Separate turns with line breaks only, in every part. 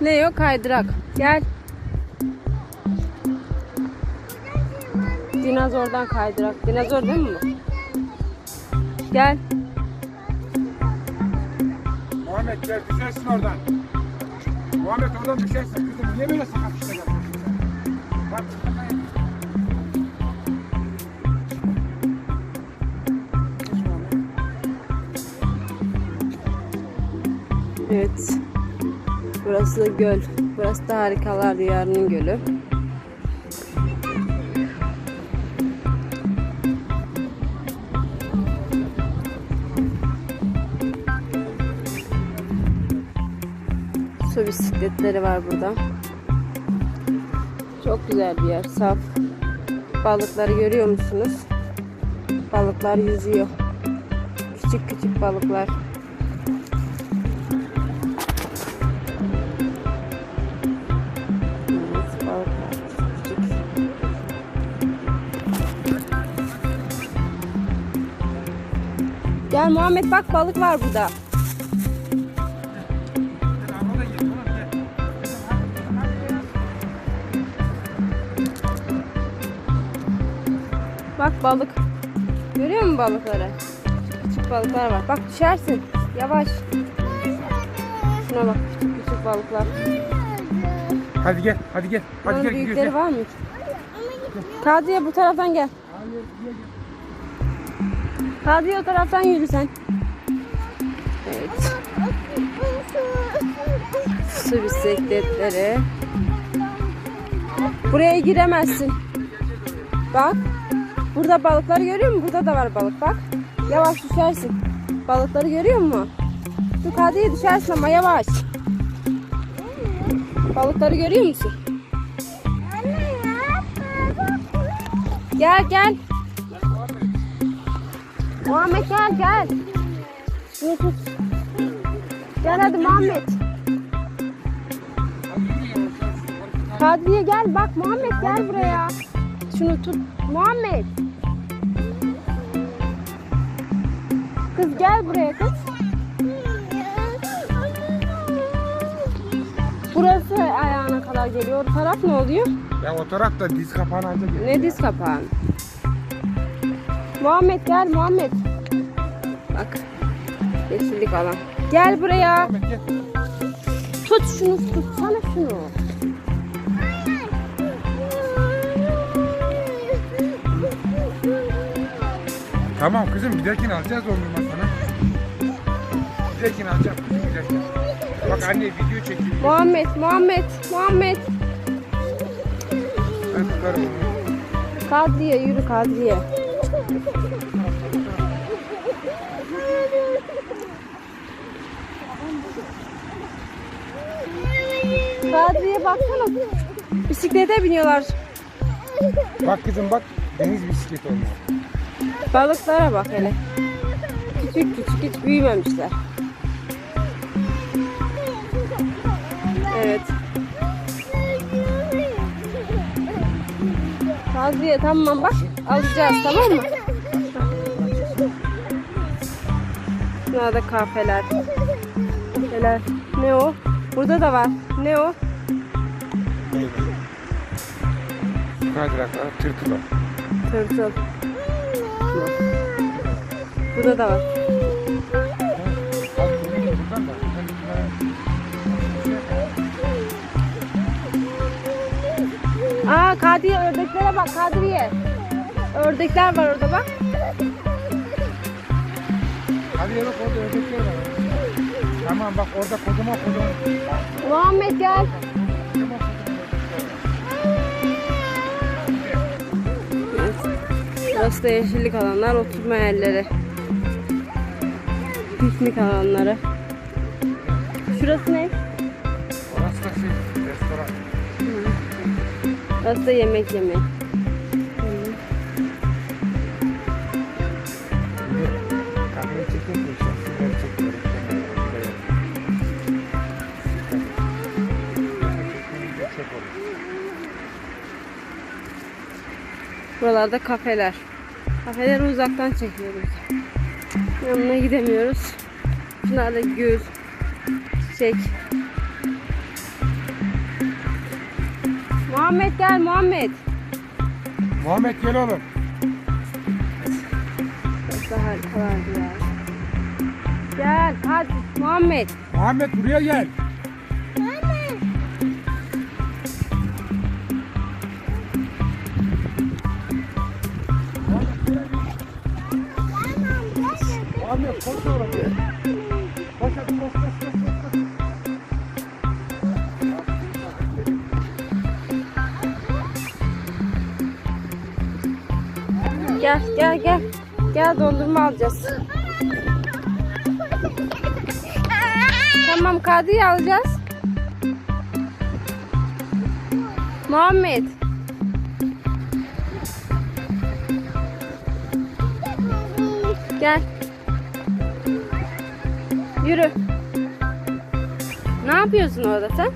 Ne yok kaydırak. Gel. Dinozordan kaydırak. Dinozor değil mi bu? Gel.
Muhammed gel düşersin oradan. Muhammed oradan düşersin kızım. Niye böyle sakat işte yapıyorsun sen? Bak.
Evet. Burası da göl. Burası da harikalar diyarının gölü. Su bisikletleri var burada. Çok güzel bir yer. Saf. Balıkları görüyor musunuz? Balıklar yüzüyor. Küçük küçük balıklar. Gel Muhammed bak balık var burada.
Gel.
Bak balık. Görüyor musun balıkları? Küçük balıklar var. Bak düşersin. Yavaş. Şuna bak küçük küçük balıklar.
Hadi gel, hadi gel. Hadi
Bunun
gel
büyükleri
gidiyoruz.
var mı? Kadriye bu taraftan gel. Kadriye o taraftan yürü sen. Evet. Su bisikletleri. Buraya giremezsin. Bak. Burada balıkları görüyor musun? Burada da var balık bak. Yavaş düşersin. Balıkları görüyor musun? Dur Kadriye düşersin ama yavaş. Balıkları görüyor musun? Gel gel. Muhammed gel gel. Gel hadi Muhammed. Kadriye gel bak Muhammed gel buraya. Şunu tut. Muhammed. Kız gel buraya kız. Burası ayağına kadar geliyor. O taraf ne oluyor?
Ya o tarafta diz kapağını anca gel.
Ne diz kapağın? Muhammed gel Muhammed. Bak. Yeşillik alan. Gel buraya.
Muhammed gel.
Tut şunu tutsana şunu.
Tamam kızım giderken alacağız dondurma sana. Giderken alacağım kızım giderken. Bak anne video çekiyor.
Muhammed, Muhammed, Muhammed.
Ben tutarım onu.
Kadriye yürü Kadriye. Kadriye baksana. Bisiklete biniyorlar.
Bak kızım bak deniz bisikleti olmuş.
Balıklara bak hele. Küçük küçük hiç büyümemişler. Evet. Kadriye tamam bak alacağız tamam mı? Burada kahveler. Kahveler. Ne o? Burada da var. Ne o?
Kaydıraklar, tırtılar.
Tırtıl. Burada da var.
Da.
Aa Kadriye ördeklere bak Kadriye. Ördekler var orada bak.
Hadi bak orada ördekler var. Tamam bak orada kocaman kocaman.
Muhammed gel. Burası da yeşillik alanlar, oturma yerleri. Piknik alanları. Şurası ne?
Orası da şey, restoran.
Burası da yemek yemeği.
Orayı.
Buralarda kafeler. Kafeleri uzaktan çekiyoruz. Yanına gidemiyoruz. Şunlar da gül, çiçek. Muhammed gel Muhammed.
Muhammed gel oğlum.
Çok da harikalardı ya. Gel hadi Muhammed.
Muhammed buraya gel. Muhammed koş oğlum. Koş hadi koş koş koş.
Gel gel gel. Gel dondurma alacağız. Tamam Kadir'i alacağız. Muhammed. Gel. Yürü. Ne yapıyorsun orada sen?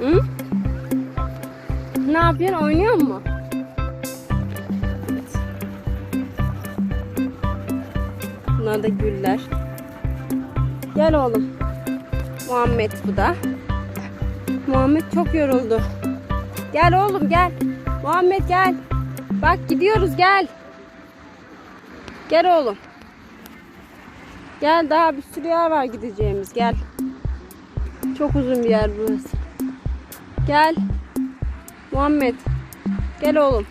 Hı? Ne yapıyorsun? Oynuyor mu? Evet. Bunlar da güller. Gel oğlum. Muhammed bu da. Muhammed çok yoruldu. Gel oğlum gel. Muhammed gel. Bak gidiyoruz gel. Gel oğlum. Gel daha bir sürü yer var gideceğimiz gel. Çok uzun bir yer burası. Gel. Muhammed. Gel oğlum.